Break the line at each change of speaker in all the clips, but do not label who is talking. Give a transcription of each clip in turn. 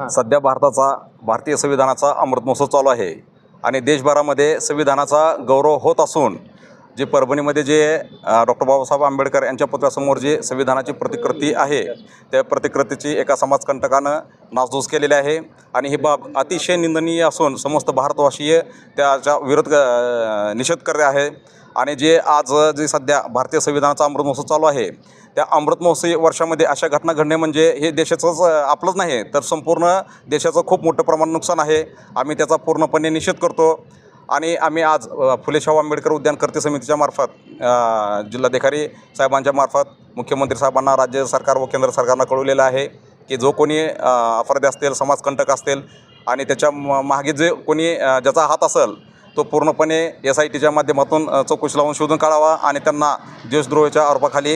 सध्या भारताचा भारतीय संविधानाचा अमृत महोत्सव चालू आहे. आणि देशभरामध्ये संविधानाचा गौरव होत असून जे परभणीमध्ये जे डॉक्टर बाबासाहेब आंबेडकर यांच्या पुतळ्यासमोर जे संविधानाची प्रतिकृती आहे त्या प्रतिकृतीची एका समाजकंटकानं नासधूस केलेली आहे. आणि ही बाब अतिशय निंदनीय असून समस्त भारतवासीय त्याच्या विरोध निषेध करते आहे. आणि जे आज जे सध्या भारतीय संविधानाचा अमृत महोत्सव चालू आहे त्या अमृत महोत्सवी वर्षामध्ये अशा घटना घडणे म्हणजे हे देशाचंच आपलंच नाही तर संपूर्ण देशाचं खूप मोठं प्रमाण नुकसान आहे. आम्ही त्याचा पूर्णपणे निषेध करतो. आणि आम्ही आज फुले शाहू आंबेडकर उद्यान कर्ते समितीच्या मार्फत जिल्हाधिकारी साहेबांच्या मार्फत मुख्यमंत्री साहेबांना राज्य सरकार व केंद्र सरकारनं कळवलेलं आहे की जो कोणी अपराधी असतील समाजकंटक असतील आणि त्याच्या म- मागे जे कोणी ज्याचा हात असेल तो पूर्णपणे एस आय टीच्या माध्यमातून अ, चौकशी लावून शोधून काढावा आणि त्यांना देशद्रोहाच्या आरोपाखाली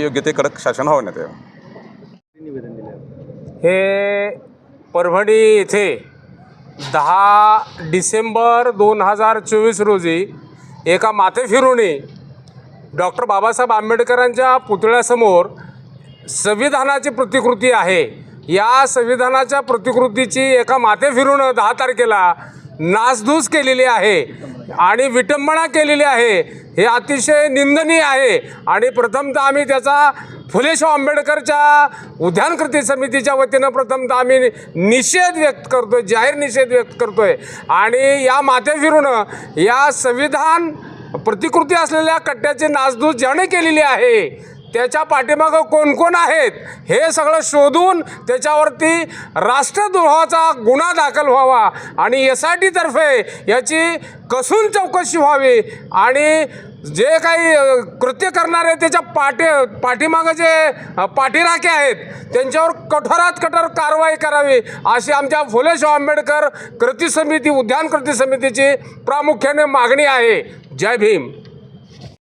योग्य ते कडक शासन होण्यात यावं
हे परभणी येथे दहा डिसेंबर दोन हजार चोवीस रोजी एका माथेफिरूने डॉक्टर बाबासाहेब आंबेडकरांच्या पुतळ्यासमोर संविधानाची प्रतिकृती आहे. या संविधानाच्या प्रतिकृतीची एका माथे फिरून दहा तारखेला नासधूस केलेली आहे. आणि विटंबना केलेली आहे. हे अतिशय निंदनीय आहे. आणि प्रथमतः आम्ही त्याचा फुले आंबेडकरच्या उद्यान कृती समितीच्या वतीनं प्रथमतः आम्ही निषेध व्यक्त करतो आहे जाहीर निषेध व्यक्त करतो आहे आणि या माथेफिरूनं या संविधान प्रतिकृती असलेल्या कट्ट्याची नासधूस ज्याने केलेली आहे त्याच्या पाठीमागं कोण कोण आहेत हे सगळं शोधून त्याच्यावरती राष्ट्रद्रोहाचा गुन्हा दाखल व्हावा आणि एस आय टीतर्फे याची कसून चौकशी व्हावी आणि जे काही कृत्य करणारे त्याच्या पाठी पाठीमागं जे पाठीराखे आहेत त्यांच्यावर कठोरात कठोर कारवाई करावी अशी आमच्या फुले शाह आंबेडकर कृती समिती उद्यान कृती समितीची प्रामुख्याने मागणी आहे. जय भीम.